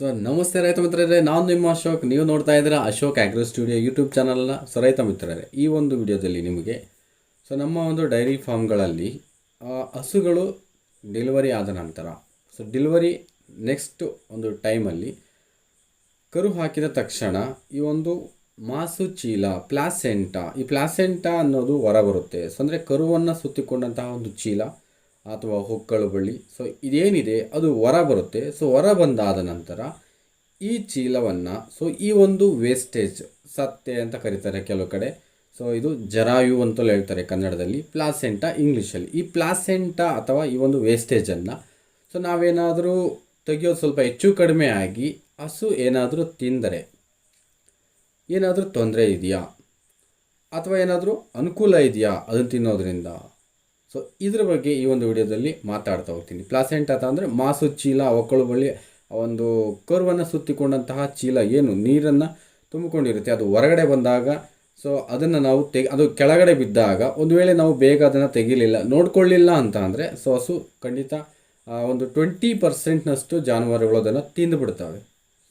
So ನಮಸ್ತೆ ರೈತ ಮಿತ್ರರೇ, ನಾನು ನಿಮ್ಮ ಅಶೋಕ್. ನೀವು ನೋಡ್ತಾ ಇದ್ದೀರಾ ಅಶೋಕ್ ಆಗ್ರೋ ಸ್ಟುಡಿಯೋ ಯೂಟ್ಯೂಬ್ ಚಾನಲ್ನ ಸೊ ರೈತ ಮಿತ್ರರೇ, ಈ ಒಂದು ವಿಡಿಯೋದಲ್ಲಿ ನಿಮಗೆ ಸೊ ನಮ್ಮ ಒಂದು ಡೈರಿ ಫಾರ್ಮ್ಗಳಲ್ಲಿ ಹಸುಗಳು ಡೆಲಿವರಿ ಆದ ನಂತರ ಸೊ ಡೆಲಿವರಿ ನೆಕ್ಸ್ಟ್ ಒಂದು ಟೈಮಲ್ಲಿ ಕರು ಹಾಕಿದ ತಕ್ಷಣ ಈ ಒಂದು ಮಾಸು ಚೀಲ ಪ್ಲಾಸೆಂಟಾ ಈ ಪ್ಲಾಸೆಂಟಾ ಅನ್ನೋದು ಹೊರಬರುತ್ತೆ. ಸೊ ಅಂದರೆ ಕರುವನ್ನು ಸುತ್ತಿಕೊಂಡಂತಹ ಒಂದು ಚೀಲ ಅಥವಾ ಹೊಕ್ಕಳು ಬಳ್ಳಿ. ಸೊ ಇದೇನಿದೆ? ಅದು ಹೊರ ಬರುತ್ತೆ. ಸೊ ಹೊರ ಬಂದಾದ ನಂತರ ಈ ಚೀಲವನ್ನು ಸೊ ಈ ಒಂದು ವೇಸ್ಟೇಜ್ ಸತ್ತೆ ಅಂತ ಕರೀತಾರೆ ಕೆಲವು ಕಡೆ. ಸೊ ಇದು ಜರಾಯು ಅಂತಲೂ ಹೇಳ್ತಾರೆ ಕನ್ನಡದಲ್ಲಿ. ಪ್ಲಾಸೆಂಟಾ ಇಂಗ್ಲೀಷಲ್ಲಿ ಈ ಪ್ಲಾಸೆಂಟಾ ಅಥವಾ ಈ ಒಂದು ವೇಸ್ಟೇಜನ್ನು ಸೊ ನಾವೇನಾದರೂ ತೆಗೆಯೋದು ಸ್ವಲ್ಪ ಹೆಚ್ಚು ಕಡಿಮೆ ಆಗಿ ಹಸು ಏನಾದರೂ ತಿಂದರೆ, ಏನಾದರೂ ತೊಂದರೆ ಇದೆಯಾ? ಅಥವಾ ಏನಾದರೂ ಅನುಕೂಲ ಇದೆಯಾ ಅದನ್ನು ತಿನ್ನೋದ್ರಿಂದ? ಸೊ ಇದ್ರ ಬಗ್ಗೆ ಈ ಒಂದು ವಿಡಿಯೋದಲ್ಲಿ ಮಾತಾಡ್ತಾ ಹೋಗ್ತೀನಿ. ಪ್ಲಾಸೆಂಟ್ ಅಂತ ಅಂದರೆ ಮಾಸು, ಚೀಲ ಒಕ್ಕಳು ಬಳಿ ಒಂದು ಕರ್ವನ್ನು ಸುತ್ತಿಕೊಂಡಂತಹ ಚೀಲ ಏನು? ನೀರನ್ನು ತುಂಬಿಕೊಂಡಿರುತ್ತೆ. ಅದು ಹೊರಗಡೆ ಬಂದಾಗ ಸೊ ಅದನ್ನು ನಾವು ತೆಗೆ, ಅದು ಕೆಳಗಡೆ ಬಿದ್ದಾಗ ಒಂದು ವೇಳೆ ನಾವು ಬೇಗ ಅದನ್ನು ತೆಗಿಲಿಲ್ಲ, ನೋಡ್ಕೊಳ್ಳಿಲ್ಲ ಅಂತ ಅಂದರೆ ಸೊ ಹಸು ಖಂಡಿತ ಒಂದು ಟ್ವೆಂಟಿ ಪರ್ಸೆಂಟ್ನಷ್ಟು ಜಾನುವಾರುಗಳು ಅದನ್ನು ತಿಂದು ಬಿಡ್ತವೆ.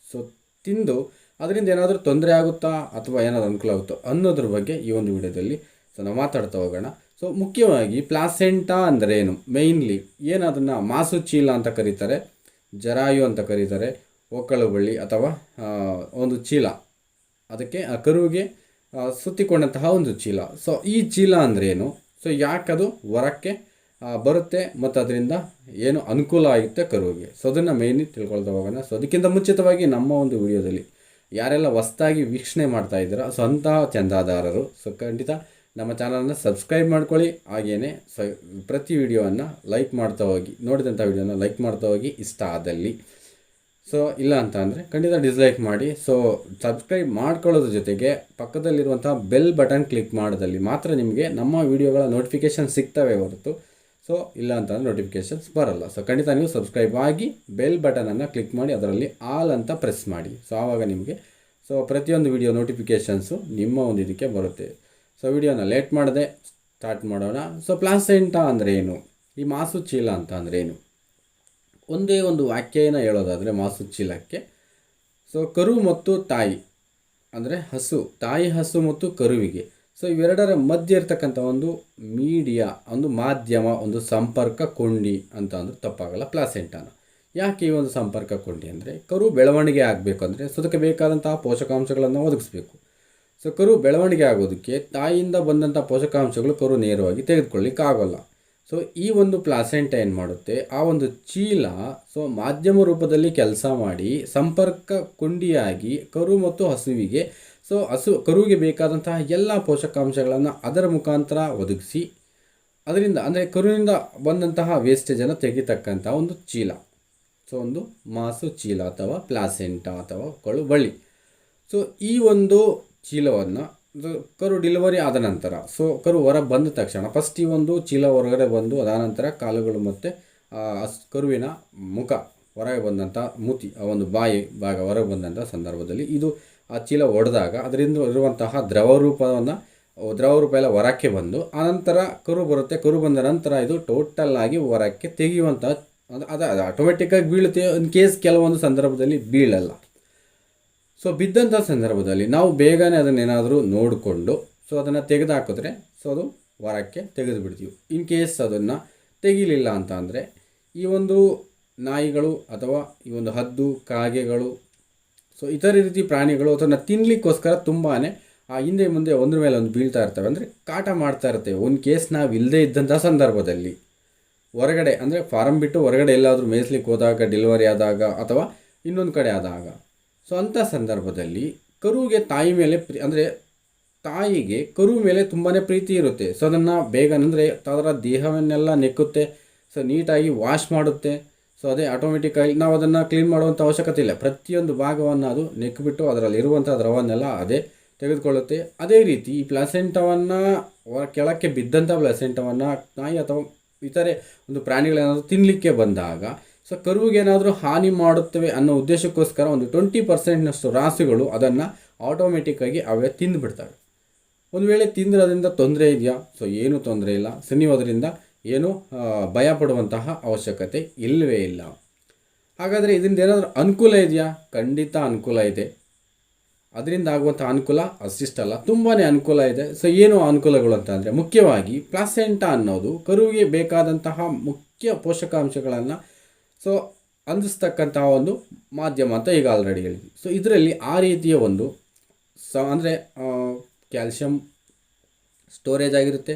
ಸೊ ತಿಂದು ಅದರಿಂದ ಏನಾದರೂ ತೊಂದರೆ ಆಗುತ್ತಾ ಅಥವಾ ಏನಾದರೂ ಅನುಕೂಲ ಆಗುತ್ತೋ ಅನ್ನೋದ್ರ ಬಗ್ಗೆ ಈ ಒಂದು ವಿಡಿಯೋದಲ್ಲಿ ಸೊ ನಾವು ಮಾತಾಡ್ತಾ ಹೋಗೋಣ. ಸೊ ಮುಖ್ಯವಾಗಿ ಪ್ಲಾಸೆಂಟಾ ಅಂದರೆ ಏನು? ಮೇಯ್ನ್ಲಿ ಏನು ಅದನ್ನು ಮಾಸು ಚೀಲ ಅಂತ ಕರೀತಾರೆ, ಜರಾಯು ಅಂತ ಕರೀತಾರೆ ಒಕ್ಕಳು ಬಳ್ಳಿ ಅಥವಾ ಒಂದು ಚೀಲ. ಅದಕ್ಕೆ ಆ ಕರುವಿಗೆ ಸುತ್ತಿಕೊಂಡಂತಹ ಒಂದು ಚೀಲ. ಸೊ ಈ ಚೀಲ ಅಂದ್ರೇನು ಸೊ ಯಾಕದು? ಹೊರಕ್ಕೆ ಬರುತ್ತೆ ಮತ್ತು ಅದರಿಂದ ಏನು ಅನುಕೂಲ ಆಗುತ್ತೆ ಕರುವಿಗೆ. ಸೊ ಅದನ್ನು ಮೇಯ್ನಿ ತಿಳ್ಕೊಳ್ತಾ ಹೋಗೋಣ. ಸೊ ಅದಕ್ಕಿಂತ ಮುಂಚಿತವಾಗಿ ನಮ್ಮ ಒಂದು ವಿಡಿಯೋದಲ್ಲಿ ಯಾರೆಲ್ಲ ಹೊಸ್ದಾಗಿ ವೀಕ್ಷಣೆ ಮಾಡ್ತಾ ಇದ್ದೀರಾ? ಸೊ ಅಂತಹ ಚಂದಾದಾರರು. ಸೊ ಖಂಡಿತ ನಮ್ಮ ಚಾನಲನ್ನು ಸಬ್ಸ್ಕ್ರೈಬ್ ಮಾಡ್ಕೊಳ್ಳಿ. ಹಾಗೆಯೇ ಸ, ಪ್ರತಿ ವಿಡಿಯೋವನ್ನು ಲೈಕ್ ಮಾಡ್ತಾ ಹೋಗಿ, ನೋಡಿದಂಥ ವಿಡಿಯೋನ ಲೈಕ್ ಮಾಡ್ತಾ ಹೋಗಿ, ಇಷ್ಟ ಆದಲ್ಲಿ. ಸೊ, ಇಲ್ಲ ಅಂತ ಅಂದರೆ ಖಂಡಿತ ಡಿಸ್ಲೈಕ್ ಮಾಡಿ. ಸೊ, ಸಬ್ಸ್ಕ್ರೈಬ್ ಮಾಡ್ಕೊಳ್ಳೋದ್ರ ಜೊತೆಗೆ ಪಕ್ಕದಲ್ಲಿರುವಂಥ ಬೆಲ್ ಬಟನ್ ಕ್ಲಿಕ್ ಮಾಡೋದಲ್ಲಿ ಮಾತ್ರ ನಿಮಗೆ ನಮ್ಮ ವಿಡಿಯೋಗಳ ನೋಟಿಫಿಕೇಷನ್ ಸಿಗ್ತವೆ ಹೊರತು. ಸೊ, ಇಲ್ಲ ಅಂತಂದರೆ ನೋಟಿಫಿಕೇಷನ್ಸ್ ಬರಲ್ಲ. ಸೊ, ಖಂಡಿತ ನೀವು ಸಬ್ಸ್ಕ್ರೈಬ್ ಆಗಿ ಬೆಲ್ ಬಟನನ್ನು ಕ್ಲಿಕ್ ಮಾಡಿ, ಅದರಲ್ಲಿ ಆಲ್ ಅಂತ ಪ್ರೆಸ್ ಮಾಡಿ. ಸೊ, ಆವಾಗ ನಿಮಗೆ, ಸೊ, ಪ್ರತಿಯೊಂದು ವಿಡಿಯೋ ನೋಟಿಫಿಕೇಷನ್ಸು ನಿಮ್ಮ ಒಂದು ಇದಕ್ಕೆ ಬರುತ್ತೆ. ಸೊ ವಿಡಿಯೋನ ಲೇಟ್ ಮಾಡದೆ ಸ್ಟಾರ್ಟ್ ಮಾಡೋಣ. ಸೊ ಪ್ಲಾಸೆಂಟಾ ಅಂದರೆ ಏನು? ಈ ಮಾಸು ಚೀಲ ಅಂತ ಅಂದರೆ ಏನು? ಒಂದೇ ಒಂದು ವಾಕ್ಯನ ಹೇಳೋದಾದರೆ ಮಾಸು ಚೀಲಕ್ಕೆ ಸೊ ಕರು ಮತ್ತು ತಾಯಿ ಅಂದರೆ ಹಸು. ತಾಯಿ, ಹಸು ಮತ್ತು ಕರುವಿಗೆ. ಸೊ ಇವೆರಡರ ಮಧ್ಯೆ ಇರ್ತಕ್ಕಂಥ ಒಂದು ಮೀಡಿಯಾ, ಒಂದು ಮಾಧ್ಯಮ, ಒಂದು ಸಂಪರ್ಕ ಕೊಂಡಿ ಅಂತ ಅಂದ್ರೆ ತಪ್ಪಾಗಲ್ಲ ಪ್ಲಾಸೆಂಟಾನ. ಯಾಕೆ ಈ ಒಂದು ಸಂಪರ್ಕ ಕೊಂಡಿ ಅಂದರೆ ಕರು ಬೆಳವಣಿಗೆ ಆಗಬೇಕು ಅಂದರೆ ಸೊ ಅದಕ್ಕೆ ಬೇಕಾದಂತಹ ಪೋಷಕಾಂಶಗಳನ್ನು ಒದಗಿಸ್ಬೇಕು. ಸೊ ಕರು ಬೆಳವಣಿಗೆ ಆಗೋದಕ್ಕೆ ತಾಯಿಯಿಂದ ಬಂದಂಥ ಪೋಷಕಾಂಶಗಳು ಕರು ನೇರವಾಗಿ ತೆಗೆದುಕೊಳ್ಳಿಕ್ಕೆ ಆಗೋಲ್ಲ. ಸೊ ಈ ಒಂದು ಪ್ಲಾಸೆಂಟ ಏನು ಮಾಡುತ್ತೆ? ಆ ಒಂದು ಚೀಲ ಸೊ ಮಾಧ್ಯಮ ರೂಪದಲ್ಲಿ ಕೆಲಸ ಮಾಡಿ ಸಂಪರ್ಕ ಕುಂಡಿಯಾಗಿ ಕರು ಮತ್ತು ಹಸುವಿಗೆ ಸೊ ಹಸು, ಕರುವಿಗೆ ಬೇಕಾದಂತಹ ಎಲ್ಲ ಪೋಷಕಾಂಶಗಳನ್ನು ಅದರ ಮುಖಾಂತರ ಒದಗಿಸಿ, ಅದರಿಂದ, ಅಂದರೆ ಕರುವಿನಿಂದ ಬಂದಂತಹ ವೇಸ್ಟೇಜನ್ನು ತೆಗಿತಕ್ಕಂಥ ಒಂದು ಚೀಲ. ಸೊ ಒಂದು ಮಾಸು ಚೀಲ ಅಥವಾ ಪ್ಲಾಸೆಂಟ ಅಥವಾ ಕಳು ಬಳ್ಳಿ ಸೊ ಈ ಒಂದು ಚೀಲವನ್ನು ಕರು ಡಿಲಿವರಿ ಆದ ನಂತರ ಸೊ ಕರು ಹೊರ ಬಂದ ತಕ್ಷಣ ಫಸ್ಟ್ ಈ ಒಂದು ಚೀಲ ಹೊರಗಡೆ ಬಂದು ಅದಾನಂತರ ಕಾಲುಗಳು ಮತ್ತು ಕರುವಿನ ಮುಖ ಹೊರಗೆ ಬಂದಂಥ ಮೂತಿ, ಆ ಒಂದು ಬಾಯಿ ಭಾಗ ಹೊರಗೆ ಬಂದಂಥ ಸಂದರ್ಭದಲ್ಲಿ ಇದು ಆ ಚೀಲ ಒಡೆದಾಗ, ಅದರಿಂದ ಇರುವಂತಹ ದ್ರವ ರೂಪವನ್ನು ದ್ರವ ರೂಪ ಎಲ್ಲ ಹೊರಕ್ಕೆ ಬಂದು ಆನಂತರ ಕರು ಬರುತ್ತೆ. ಕರು ಬಂದ ನಂತರ ಇದು ಟೋಟಲ್ ಆಗಿ ಹೊರಕ್ಕೆ ತೆಗೆಯುವಂಥ ಅದು ಅದು ಅದು ಆಟೋಮೆಟಿಕ್ಕಾಗಿ ಬೀಳುತ್ತೆ ಇನ್ ಕೇಸ್ ಕೆಲವೊಂದು ಸಂದರ್ಭದಲ್ಲಿ ಬೀಳಲ್ಲ. ಸೊ ಬಿದ್ದಂಥ ಸಂದರ್ಭದಲ್ಲಿ ನಾವು ಬೇಗನೆ ಅದನ್ನೇನಾದರೂ ನೋಡಿಕೊಂಡು ಸೊ ಅದನ್ನು ತೆಗೆದು ಹಾಕಿದ್ರೆ ಸೊ ಅದು ವರಕ್ಕೆ ತೆಗೆದು ಬಿಡ್ತೀವಿ ಇನ್ ಕೇಸ್ ಅದನ್ನು ತೆಗಿಲಿಲ್ಲ ಅಂತ ಅಂದರೆ, ಈ ಒಂದು ನಾಯಿಗಳು ಅಥವಾ ಈ ಒಂದು ಹದ್ದು, ಕಾಗೆಗಳು ಸೊ ಇತರ ರೀತಿ ಪ್ರಾಣಿಗಳು ಅದನ್ನು ತಿನ್ನಲಿಕ್ಕೋಸ್ಕರ ತುಂಬಾ ಆ ಹಿಂದೆ ಮುಂದೆ ಒಂದ್ರ ಮೇಲೆ ಒಂದು ಬೀಳ್ತಾ ಇರ್ತವೆ. ಅಂದರೆ ಕಾಟ ಮಾಡ್ತಾ ಇರ್ತೇವೆ ಒಂದು ಕೇಸ್ ನಾವು ಇಲ್ಲದೇ ಇದ್ದಂಥ ಸಂದರ್ಭದಲ್ಲಿ. ಹೊರಗಡೆ, ಅಂದರೆ ಫಾರಮ್ ಬಿಟ್ಟು ಹೊರಗಡೆ ಎಲ್ಲಾದರೂ ಮೇಯಿಸ್ಲಿಕ್ಕೆ ಹೋದಾಗ ಡೆಲಿವರಿ ಆದಾಗ ಅಥವಾ ಇನ್ನೊಂದು ಕಡೆ ಆದಾಗ. ಸೊ ಅಂಥ ಸಂದರ್ಭದಲ್ಲಿ ಕರುವಿಗೆ ತಾಯಿ ಮೇಲೆ ಪ್ರೀ, ಅಂದರೆ ತಾಯಿಗೆ ಕರು ಮೇಲೆ ತುಂಬಾ ಪ್ರೀತಿ ಇರುತ್ತೆ. ಸೊ ಅದನ್ನು ಬೇಗ ಅಂದರೆ ಅದರ ದೇಹವನ್ನೆಲ್ಲ ನೆಕ್ಕುತ್ತೆ, ಸೊ ನೀಟಾಗಿ ವಾಶ್ ಮಾಡುತ್ತೆ. ಸೊ ಅದೇ ಆಟೋಮೆಟಿಕ್ಕಾಗಿ ನಾವು ಅದನ್ನು ಕ್ಲೀನ್ ಮಾಡುವಂಥ ಅವಶ್ಯಕತೆ ಇಲ್ಲ. ಪ್ರತಿಯೊಂದು ಭಾಗವನ್ನು ಅದು ನೆಕ್ಕಿಬಿಟ್ಟು ಅದರಲ್ಲಿ ಇರುವಂಥ ದ್ರವನ್ನೆಲ್ಲ ಅದೇ ತೆಗೆದುಕೊಳ್ಳುತ್ತೆ. ಅದೇ ರೀತಿ ಈ ಪ್ಲಾಸೆಂಟವನ್ನು ಕೆಳಕ್ಕೆ ಬಿದ್ದಂಥ ಪ್ಲಾಸೆಂಟವನ್ನು ನಾಯಿ ಅಥವಾ ಇತರೆ ಒಂದು ಪ್ರಾಣಿಗಳೇನಾದರೂ ತಿನ್ನಲಿಕ್ಕೆ ಬಂದಾಗ ಸೊ ಕರುವಿಗೇನಾದರೂ ಹಾನಿ ಮಾಡುತ್ತವೆ ಅನ್ನೋ ಉದ್ದೇಶಕ್ಕೋಸ್ಕರ ಒಂದು ಟ್ವೆಂಟಿ ಪರ್ಸೆಂಟ್ನಷ್ಟು ರಾಸುಗಳು ಅದನ್ನು ಆಟೋಮೆಟಿಕ್ಕಾಗಿ ಅವೇ ತಿಂದುಬಿಡ್ತವೆ. ಒಂದು ವೇಳೆ ತಿಂದರೆ ಅದರಿಂದ ತೊಂದರೆ ಇದೆಯಾ? ಸೊ ಏನೂ ತೊಂದರೆ ಇಲ್ಲ. ಸೊ ಏನು ಭಯ ಪಡುವಂತಹ ಅವಶ್ಯಕತೆ ಇಲ್ಲವೇ ಇಲ್ಲ. ಹಾಗಾದರೆ ಇದರಿಂದ ಏನಾದರೂ ಅನುಕೂಲ ಇದೆಯಾ? ಖಂಡಿತ ಅನುಕೂಲ ಇದೆ. ಅದರಿಂದ ಆಗುವಂಥ ಅನುಕೂಲ ಅಷ್ಟಿಷ್ಟಲ್ಲ ತುಂಬಾ ಅನುಕೂಲ ಇದೆ. ಸೊ ಏನು ಅನುಕೂಲಗಳು ಅಂತ ಅಂದರೆ ಮುಖ್ಯವಾಗಿ ಪ್ಲಾಸೆಂಟಾ ಅನ್ನೋದು ಕರುವಿಗೆ ಬೇಕಾದಂತಹ ಮುಖ್ಯ ಪೋಷಕಾಂಶಗಳನ್ನು ಸೊ ಅಂದಿಸ್ತಕ್ಕಂತಹ ಒಂದು ಮಾಧ್ಯಮ ಅಂತ ಈಗ ಆಲ್ರೆಡಿ ಹೇಳಿದ್ವಿ. ಸೊ ಇದರಲ್ಲಿ ಆ ರೀತಿಯ ಒಂದು ಸ ಅಂದರೆ ಕ್ಯಾಲ್ಶಿಯಂ ಸ್ಟೋರೇಜ್ ಆಗಿರುತ್ತೆ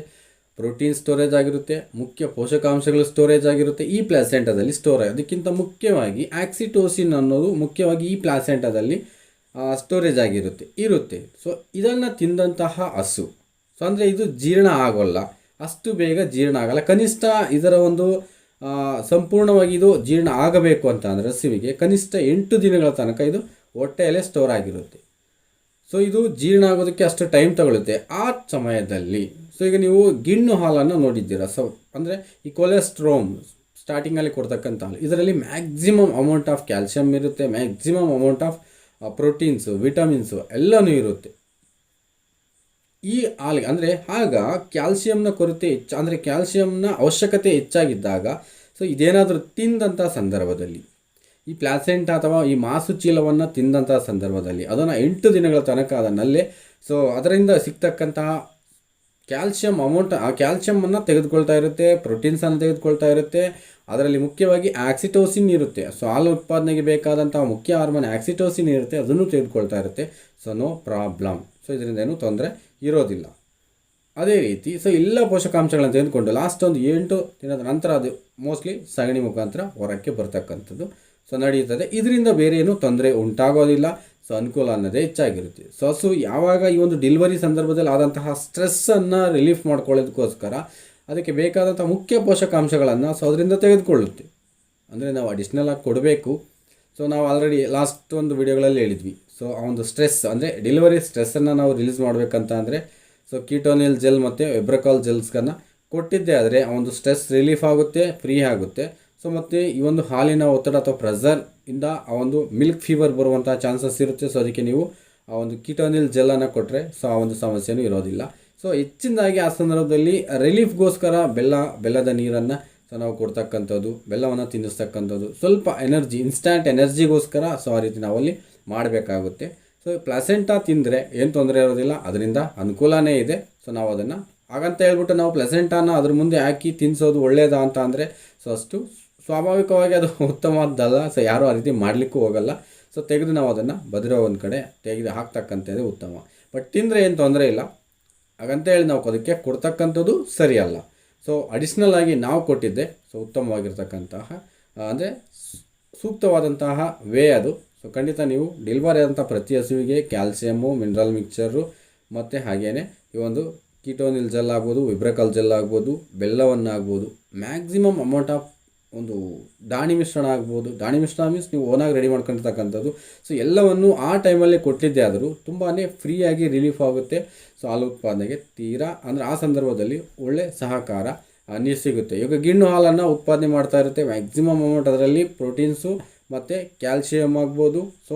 ಪ್ರೋಟೀನ್ ಸ್ಟೋರೇಜ್ ಆಗಿರುತ್ತೆ, ಮುಖ್ಯ ಪೋಷಕಾಂಶಗಳು ಸ್ಟೋರೇಜ್ ಆಗಿರುತ್ತೆ, ಈ ಪ್ಲಾಸೆಂಟದಲ್ಲಿ ಸ್ಟೋರ್ ಅದಕ್ಕಿಂತ ಮುಖ್ಯವಾಗಿ ಆಕ್ಸಿಟೋಸಿನ್ ಅನ್ನೋದು ಮುಖ್ಯವಾಗಿ ಈ ಪ್ಲಾಸೆಂಟದಲ್ಲಿ ಸ್ಟೋರೇಜ್ ಆಗಿರುತ್ತೆ, ಇರುತ್ತೆ. ಸೊ ಇದನ್ನು ತಿಂದಂತಹ ಹಸು. ಸೊ ಅಂದರೆ ಇದು ಜೀರ್ಣ ಆಗೋಲ್ಲ. ಅಷ್ಟು ಬೇಗ ಜೀರ್ಣ ಆಗಲ್ಲ. ಕನಿಷ್ಠ ಇದರ ಒಂದು ಸಂಪೂರ್ಣವಾಗಿ ಇದು ಜೀರ್ಣ ಆಗಬೇಕು ಅಂತ ಅಂದರೆ ಹಸಿವಿಗೆ ಕನಿಷ್ಠ ಎಂಟು ದಿನಗಳ ತನಕ ಇದು ಹೊಟ್ಟೆಯಲ್ಲೇ ಸ್ಟೋರ್ ಆಗಿರುತ್ತೆ. ಸೊ ಇದು ಜೀರ್ಣ ಆಗೋದಕ್ಕೆ ಅಷ್ಟು ಟೈಮ್ ತಗೊಳುತ್ತೆ. ಆ ಸಮಯದಲ್ಲಿ ಸೊ ಈಗ ನೀವು ಗಿಣ್ಣು ಹಾಲನ್ನು ನೋಡಿದ್ದೀರಾ? ಸೊ ಅಂದರೆ ಈ ಕೊಲೆಸ್ಟ್ರೋಮ್ ಸ್ಟಾರ್ಟಿಂಗಲ್ಲಿ ಕೊಡ್ತಕ್ಕಂಥ ಹಾಲು, ಇದರಲ್ಲಿ ಮ್ಯಾಕ್ಸಿಮಮ್ ಅಮೌಂಟ್ ಆಫ್ ಕ್ಯಾಲ್ಸಿಯಂ ಇರುತ್ತೆ maximum amount of proteins vitamins ಎಲ್ಲನೂ ಇರುತ್ತೆ. ಈ ಹಾಲಿಗೆ ಅಂದರೆ ಆಗ ಕ್ಯಾಲ್ಸಿಯಂನ ಕೊರತೆ ಹೆಚ್ಚು, ಅಂದರೆ ಕ್ಯಾಲ್ಸಿಯಂನ ಅವಶ್ಯಕತೆ ಹೆಚ್ಚಾಗಿದ್ದಾಗ ಸೊ ಇದೇನಾದರೂ ತಿಂದಂಥ ಸಂದರ್ಭದಲ್ಲಿ, ಈ ಪ್ಲಾಸೆಂಟ್ ಅಥವಾ ಈ ಮಾಸು ಚೀಲವನ್ನು ತಿಂದಂಥ ಸಂದರ್ಭದಲ್ಲಿ, ಅದನ್ನು ಎಂಟು ದಿನಗಳ ತನಕ ಅದನ್ನಲ್ಲೇ ಸೊ ಅದರಿಂದ ಸಿಗ್ತಕ್ಕಂತಹ ಕ್ಯಾಲ್ಸಿಯಂ ಅಮೌಂಟ್ ಆ ಕ್ಯಾಲ್ಸಿಯಮನ್ನು ತೆಗೆದುಕೊಳ್ತಾ ಇರುತ್ತೆ, ಪ್ರೋಟೀನ್ಸನ್ನು ತೆಗೆದುಕೊಳ್ತಾ ಇರುತ್ತೆ, ಅದರಲ್ಲಿ ಮುಖ್ಯವಾಗಿ ಆಕ್ಸಿಟೋಸಿನ್ ಇರುತ್ತೆ ಸೊ ಹಾಲು ಉತ್ಪಾದನೆಗೆ ಬೇಕಾದಂಥ ಮುಖ್ಯ ಹಾರ್ಮೋನ್ ಆಕ್ಸಿಟೋಸಿನ್ ಇರುತ್ತೆ, ಅದನ್ನು ತೆಗೆದುಕೊಳ್ತಾ ಇರುತ್ತೆ ಸೊ ನೋ ಪ್ರಾಬ್ಲಮ್ ಸೊ ಇದರಿಂದ ಏನು ತೊಂದರೆ ಇರೋದಿಲ್ಲ. ಅದೇ ರೀತಿ ಸೊ ಎಲ್ಲ ಪೋಷಕಾಂಶಗಳನ್ನು ತೆಗೆದುಕೊಂಡು ಲಾಸ್ಟ್ ಒಂದು ಎಂಟು ದಿನದ ನಂತರ ಅದು ಮೋಸ್ಟ್ಲಿ ಸಗಣಿ ಮುಖಾಂತರ ಹೊರಕ್ಕೆ ಬರ್ತಕ್ಕಂಥದ್ದು. ಸೊ ನಡೆಯುತ್ತದೆ. ಇದರಿಂದ ಬೇರೆ ತೊಂದರೆ ಉಂಟಾಗೋದಿಲ್ಲ. ಸೊ ಅನುಕೂಲ ಅನ್ನೋದೇ ಹೆಚ್ಚಾಗಿರುತ್ತೆ. ಸೊ ಹಸು ಯಾವಾಗ ಈ ಒಂದು ಡೆಲಿವರಿ ಸಂದರ್ಭದಲ್ಲಿ ಆದಂತಹ ಸ್ಟ್ರೆಸ್ಸನ್ನು ರಿಲೀಫ್ ಮಾಡ್ಕೊಳ್ಳೋದಕ್ಕೋಸ್ಕರ ಅದಕ್ಕೆ ಬೇಕಾದಂಥ ಮುಖ್ಯ ಪೋಷಕಾಂಶಗಳನ್ನು ಸೊ ಅದರಿಂದ ತೆಗೆದುಕೊಳ್ಳುತ್ತೆ. ಅಂದರೆ ನಾವು ಅಡಿಷ್ನಲ್ ಆಗಿ ಕೊಡಬೇಕು. ಸೊ ನಾವು ಆಲ್ರೆಡಿ ಲಾಸ್ಟ್ ಒಂದು ವಿಡಿಯೋಗಳಲ್ಲಿ ಹೇಳಿದ್ವಿ. ಸೊ ಆ ಒಂದು ಸ್ಟ್ರೆಸ್ ಅಂದರೆ ಡೆಲಿವರಿ ಸ್ಟ್ರೆಸ್ಸನ್ನು ನಾವು ರಿಲೀಸ್ ಮಾಡಬೇಕಂತ ಅಂದರೆ ಸೊ ಕೀಟೋನಿಲ್ ಜೆಲ್ ಮತ್ತು ವೆಬ್ರಕಾಲ್ ಜೆಲ್ಸ್ಗಳನ್ನು ಕೊಟ್ಟಿದ್ದೆ. ಆದರೆ, ಆ ಒಂದು ಸ್ಟ್ರೆಸ್ ರಿಲೀಫ್ ಆಗುತ್ತೆ ಫ್ರೀ ಆಗುತ್ತೆ. ಸೊ ಮತ್ತು ಈ ಒಂದು ಹಾಲಿನ ಒತ್ತಡ ಅಥವಾ ಪ್ರೆಸರ್ ಇಂದ ಆ ಒಂದು ಮಿಲ್ಕ್ ಫೀವರ್ ಬರುವಂಥ ಚಾನ್ಸಸ್ ಇರುತ್ತೆ. ಸೊ ಅದಕ್ಕೆ ನೀವು ಆ ಒಂದು ಕೀಟೋನಿಲ್ ಜೆಲ್ಲನ್ನು ಕೊಟ್ಟರೆ ಸೊ ಆ ಒಂದು ಸಮಸ್ಯೆನೂ ಇರೋದಿಲ್ಲ. ಸೊ ಹೆಚ್ಚಿನದಾಗಿ ಆ ಸಂದರ್ಭದಲ್ಲಿ ರಿಲೀಫ್ಗೋಸ್ಕರ ಬೆಲ್ಲ, ಬೆಲ್ಲದ ನೀರನ್ನು ಸೊ ನಾವು ಕೊಡ್ತಕ್ಕಂಥದ್ದು, ಬೆಲ್ಲವನ್ನು ತಿನ್ನಿಸ್ತಕ್ಕಂಥದ್ದು. ಸ್ವಲ್ಪ ಎನರ್ಜಿ ಇನ್ಸ್ಟ್ಯಾಂಟ್ ಎನರ್ಜಿಗೋಸ್ಕರ ಸೊ ಆ ರೀತಿ ನಾವಲ್ಲಿ ಮಾಡಬೇಕಾಗುತ್ತೆ. ಸೊ ಪ್ಲಸೆಂಟಾ ತಿಂದರೆ ಏನು ತೊಂದರೆ ಇರೋದಿಲ್ಲ. ಅದರಿಂದ ಅನುಕೂಲನೇ ಇದೆ. ಸೊ ನಾವು ಅದನ್ನು ಹಾಗಂತ ಹೇಳ್ಬಿಟ್ಟು ನಾವು ಪ್ಲಸೆಂಟಾನ ಅದ್ರ ಮುಂದೆ ಹಾಕಿ ತಿನ್ಸೋದು ಒಳ್ಳೆಯದಾ ಅಂತ ಅಂದರೆ ಸೊ ಅಷ್ಟು ಸ್ವಾಭಾವಿಕವಾಗಿ ಅದು ಉತ್ತಮವಾದ್ದಲ್ಲ ಸೊ ಯಾರೂ ಆ ರೀತಿ ಮಾಡಲಿಕ್ಕೂ ಹೋಗಲ್ಲ. ಸೊ ತೆಗೆದು ನಾವು ಅದನ್ನು ಬದಿರೋ ಒಂದು ಕಡೆ ತೆಗೆದು ಹಾಕ್ತಕ್ಕಂಥದ್ದೇ ಉತ್ತಮ. ಬಟ್ ತಿಂದರೆ ಏನು ತೊಂದರೆ ಇಲ್ಲ. ಹಾಗಂತ ಹೇಳಿ ನಾವು ಅದಕ್ಕೆ ಕೊಡ್ತಕ್ಕಂಥದ್ದು ಸರಿಯಲ್ಲ. ಸೊ ಅಡಿಷ್ನಲ್ ಆಗಿ ನಾವು ಕೊಟ್ಟಿದ್ದೆ. ಸೊ ಉತ್ತಮವಾಗಿರ್ತಕ್ಕಂತಹ ಅಂದರೆ ಸೂಕ್ತವಾದಂತಹ ವೇ ಅದು. ಸೊ ಖಂಡಿತ ನೀವು ಡಿಲ್ವರಿ ಆದಂಥ ಪ್ರತಿ ಹಸುವಿಗೆ ಕ್ಯಾಲ್ಸಿಯಮ್ಮು, ಮಿನರಲ್ ಮಿಕ್ಚರು ಮತ್ತು ಹಾಗೆಯೇ ಈ ಒಂದು ಕೀಟೋನಿಲ್ ಜೆಲ್ ಆಗ್ಬೋದು, ವಿಬ್ರಕಲ್ ಜೆಲ್ ಆಗ್ಬೋದು, ಬೆಲ್ಲವನ್ನು ಆಗ್ಬೋದು. ಮ್ಯಾಕ್ಸಿಮಮ್ ಅಮೌಂಟ್ ಆಫ್ ಒಂದು ದಾಣಿ ಮಿಶ್ರಣ ಆಗ್ಬೋದು. ದಾಣಿ ಮಿಶ್ರಣ ಮೀನ್ಸ್ ನೀವು ಓನಾಗಿ ರೆಡಿ ಮಾಡ್ಕೊಂಡಿರ್ತಕ್ಕಂಥದ್ದು. ಸೊ ಎಲ್ಲವನ್ನು ಆ ಟೈಮಲ್ಲಿ ಕೊಟ್ಟಿದ್ದೆ ಆದರೂ ತುಂಬಾ ಫ್ರೀಯಾಗಿ ರಿಲೀಫ್ ಆಗುತ್ತೆ. ಸೊ ಹಾಲು ಉತ್ಪಾದನೆಗೆ ತೀರಾ ಅಂದರೆ ಆ ಸಂದರ್ಭದಲ್ಲಿ ಒಳ್ಳೆ ಸಹಕಾರ ನೀರು ಸಿಗುತ್ತೆ. ಇವಾಗ ಗಿಣ್ಣು ಹಾಲನ್ನು ಉತ್ಪಾದನೆ ಮಾಡ್ತಾ ಇರುತ್ತೆ. ಮ್ಯಾಕ್ಸಿಮಮ್ ಅಮೌಂಟ್ ಅದರಲ್ಲಿ ಪ್ರೋಟೀನ್ಸು ಮತ್ತು ಕ್ಯಾಲ್ಸಿಯಂ ಆಗ್ಬೋದು. ಸೊ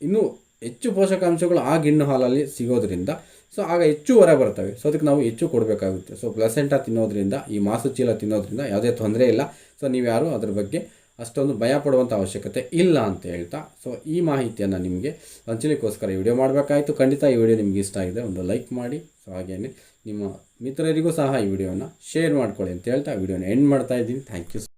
ಇನ್ನೂ ಹೆಚ್ಚು ಪೋಷಕಾಂಶಗಳು ಆ ಗಿಣ್ಣು ಹಾಲಲ್ಲಿ ಸಿಗೋದ್ರಿಂದ ಸೊ ಆಗ ಹೆಚ್ಚು ಹೊರ ಬರ್ತವೆ. ಸೊ ಅದಕ್ಕೆ ನಾವು ಹೆಚ್ಚು ಕೊಡಬೇಕಾಗುತ್ತೆ. ಸೊ ಪ್ಲಸೆಂಟ ತಿನ್ನೋದ್ರಿಂದ, ಈ ಮಾಸು ಚೀಲ ತಿನ್ನೋದ್ರಿಂದ ಯಾವುದೇ ತೊಂದರೆ ಇಲ್ಲ. ಸೊ ನೀವು ಯಾರು ಅದ್ರ ಬಗ್ಗೆ ಅಷ್ಟೊಂದು ಭಯ ಪಡುವಂಥ ಅವಶ್ಯಕತೆ ಇಲ್ಲ ಅಂತ ಹೇಳ್ತಾ ಸೊ ಈ ಮಾಹಿತಿಯನ್ನು ನಿಮಗೆ ಹಂಚಲಿಕ್ಕೋಸ್ಕರ ವಿಡಿಯೋ ಮಾಡಬೇಕಾಯಿತು. ಖಂಡಿತ ಈ ವಿಡಿಯೋ ನಿಮ್ಗೆ ಇಷ್ಟ ಆಗಿದೆ, ಒಂದು ಲೈಕ್ ಮಾಡಿ. ಸೊ ಹಾಗೇನೆ ನಿಮ್ಮ ಮಿತ್ರರಿಗೂ ಸಹ ಈ ವಿಡಿಯೋನ ಶೇರ್ ಮಾಡ್ಕೊಳ್ಳಿ ಅಂತ ಹೇಳ್ತಾ, ವಿಡಿಯೋನ ಎಂಡ್ ಮಾಡ್ತಾ ಇದ್ದೀನಿ. Thank you